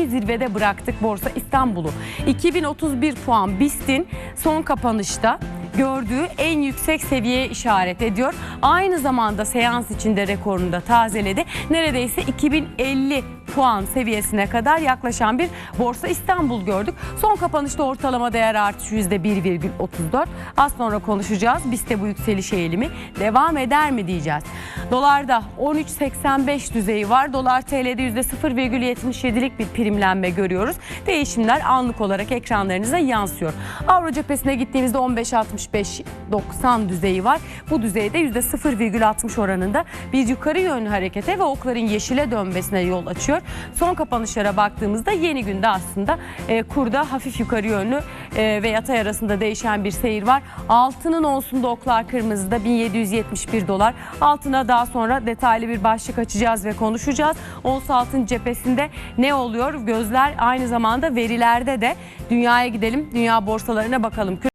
tarihi zirvede bıraktık Borsa İstanbul'u. 2031 puan BIST'in son kapanışta gördüğü en yüksek seviyeye işaret ediyor. Aynı zamanda seans içinde rekorunu da tazeledi. Neredeyse 2050 puan seviyesine kadar yaklaşan bir Borsa İstanbul gördük. Son kapanışta ortalama değer artışı %1,34. Az sonra konuşacağız. BIST'te bu yükseliş eğilimi devam eder mi diyeceğiz. Dolarda 13.85 düzeyi var. Dolar TL'de %0,77'lik bir primlenme görüyoruz. Değişimler anlık olarak ekranlarınıza yansıyor. Avro cephesine gittiğimizde 15.65-90 düzeyi var. Bu düzeyde %0,60 oranında bir yukarı yönlü harekete ve okların yeşile dönmesine yol açıyor. Son kapanışlara baktığımızda yeni günde aslında e, kurda hafif yukarı yönlü e, ve yatay arasında değişen bir seyir var. Altının onsunda oklar kırmızıda 1771 dolar. Altına daha sonra detaylı bir başlık açacağız ve konuşacağız. Ons altın cephesinde ne oluyor? Gözler aynı zamanda verilerde de dünyaya gidelim. Dünya borsalarına bakalım.